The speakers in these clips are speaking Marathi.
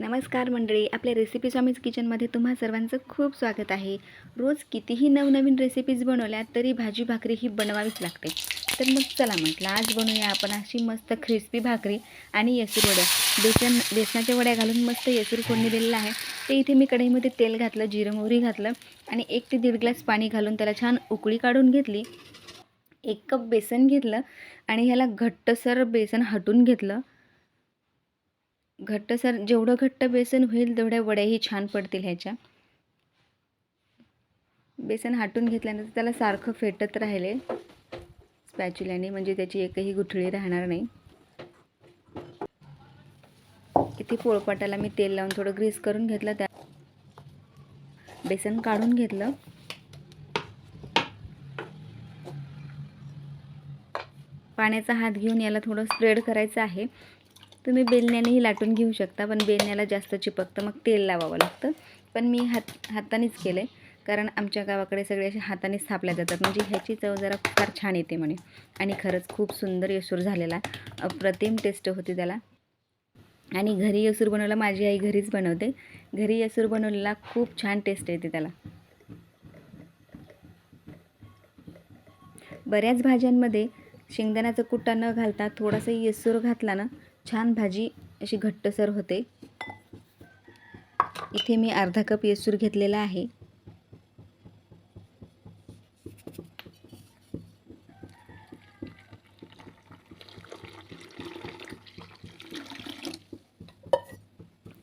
नमस्कार मंडळी आपल्या रेसिपी स्वामीज किचनमध्ये तुम्हा सर्वांचं खूप स्वागत आहे. रोज कितीही नवनवीन रेसिपीज बनवल्या तरी भाजी भाकरी ही बनवावीच लागते. तर मग चला म्हटलं आज बनवूया आपण अशी मस्त क्रिस्पी भाकरी आणि येसूर वड्या. बेसन बेसनाच्या वड्या घालून मस्त येसूर फोडणी दिलेलं आहे. ते इथे मी कढईमध्ये तेल घातलं जिरं मोहरी घातलं आणि एक ते दीड ग्लास पाणी घालून त्याला छान उकळी काढून घेतली. एक कप बेसन घेतलं आणि ह्याला घट्टसर बेसन हटून घेतलं. घट्टसर जेवढं घट्ट बेसन होईल तेवढ्या वड्याही छान पडतील ह्याच्या. बेसन हाटून घेतल्यानंतर त्याला सारखं फेटत राहिले. स्पॅच्युल्याने म्हणजे त्याची एकही गुठळी राहणार नाही. इथे पोळपाटाला मी तेल लावून थोडं ग्रीस करून घेतलं त्या बेसन काढून घेतलं. पाण्याचा हात घेऊन याला थोडं स्प्रेड करायचं आहे. तुम्ही बेलण्यानेही लाटून घेऊ शकता पण बेलण्याला जास्त चिपकतं मग तेल लावावं लागतं. पण मी हात हातानेच केलं आहे कारण आमच्या गावाकडे सगळे असे हातानेच थापल्या जातात. म्हणजे ह्याची चव जरा फार छान येते म्हणे. आणि खरंच खूप सुंदर येसूर झालेला. अप्रतिम टेस्ट होती त्याला. आणि घरी येसूर बनवला माझी आई घरीच बनवते. घरी येसूर बनवलेला खूप छान टेस्ट येते त्याला. बऱ्याच भाज्यांमध्ये शेंगदाण्याचा कुट्टा न घालता थोडासा येसूर घातला ना छान भाजी अशी घट्टसर होते. इथे मी अर्धा कप येसूर घेतलेला आहे.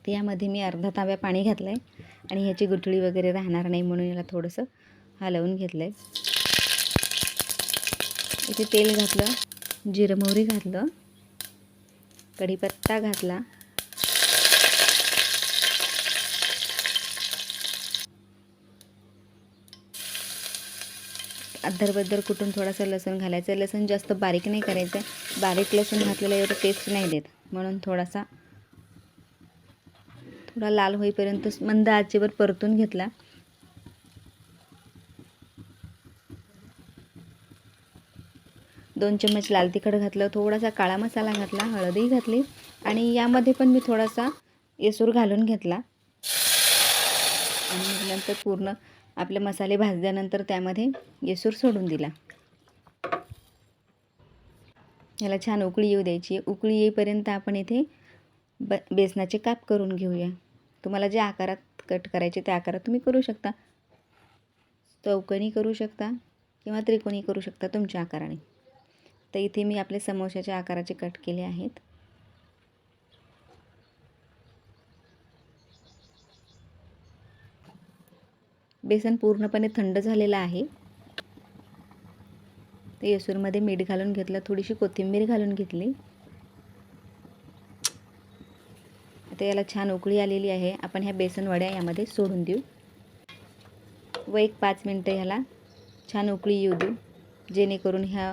यामध्ये मी अर्धा ताव्या पाणी घातलं आहे आणि ह्याची गुठळी वगैरे राहणार नाही म्हणून याला थोडंसं हलवून घेतलं आहे इथे तेल घातलं जिरं मोहरी घातलं. कढीपत्ता घातला. अद्दरबद्दर कुठून थोडासा लसूण घालायचं? लसूण जास्त बारीक नाही करायचं. बारीक लसूण घातलेला एवढं टेस्ट नाही देत. म्हणून थोडासा थोडा लाल होईपर्यंत मंद आचेवर परतून घेतला. दोन चम्मच लाल तिखट घातलं थोडासा काळा मसाला घातला हळदही घातली आणि यामध्ये पण मी थोडासा येसूर घालून घेतला. आणि नंतर पूर्ण आपले मसाले भाजल्यानंतर त्यामध्ये येसूर सोडून दिला. याला छान उकळी येऊ द्यायची. उकळी येईपर्यंत आपण इथे ब बेसनाचे काप करून घेऊया. तुम्हाला जे आकारात कट करायचे त्या आकारात तुम्ही करू शकता. चौकणी करू शकता किंवा त्रिकोणी करू शकता तुमच्या आकाराने. तर इथे मी आपले समोशाच्या आकाराचे कट केले आहेत. बेसन पूर्णपणे थंड झालेलं आहे. तर येसूरमध्ये मीठ घालून घेतलं थोडीशी कोथिंबीर घालून घेतली. आता याला छान उकळी आलेली आहे. आपण ह्या बेसन वड्या यामध्ये सोडून देऊ. व एक पाच मिनटं ह्याला छान उकळी येऊ देऊ जेणेकरून ह्या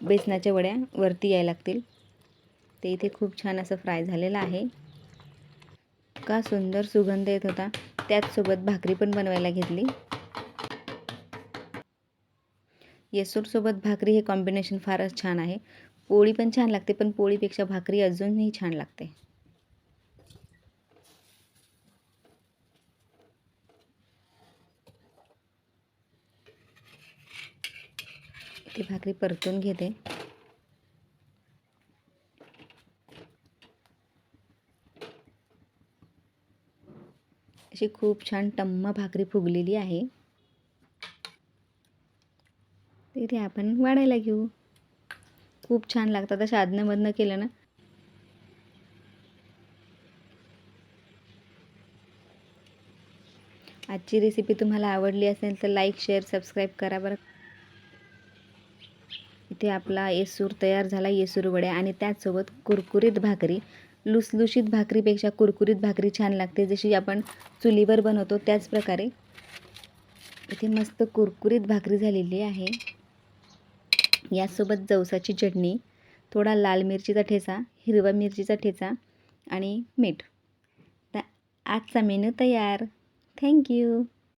बेसनाच्या वड्या वरती यायला लागतील. ते इथे खूप छान असं फ्राय झालेलं आहे. का सुंदर सुगंध येत होता. त्याचसोबत भाकरी पण बनवायला घेतली. येसूरसोबत भाकरी हे कॉम्बिनेशन फारच छान आहे. पोळी पण छान लागते पण पोळीपेक्षा भाकरी अजूनही छान लागते. ती भाकरी परतून घेते. अशी खूप छान टम्म भाकरी फुगलेली आहे. तिथे आपण वाढायला घेऊ. खूप छान लागतात अशा आदनमधनं केलं ना. आजची रेसिपी तुम्हाला आवडली असेल तर लाईक शेअर सबस्क्राईब करा बरं. इथे आपला येसूर तयार झाला येसूर वड्या आणि त्याचसोबत कुरकुरीत भाकरी. लुसलुशीत भाकरीपेक्षा कुरकुरीत भाकरी छान लागते. जशी आपण चुलीवर बनवतो त्याच प्रकारे. इथे मस्त कुरकुरीत भाकरी झालेली आहे. यासोबत जवसाची चटणी थोडा लाल मिरचीचा ठेचा हिरवा मिरचीचा ठेचा आणि मीठ. तर आजचा मेनू तयार. थँक्यू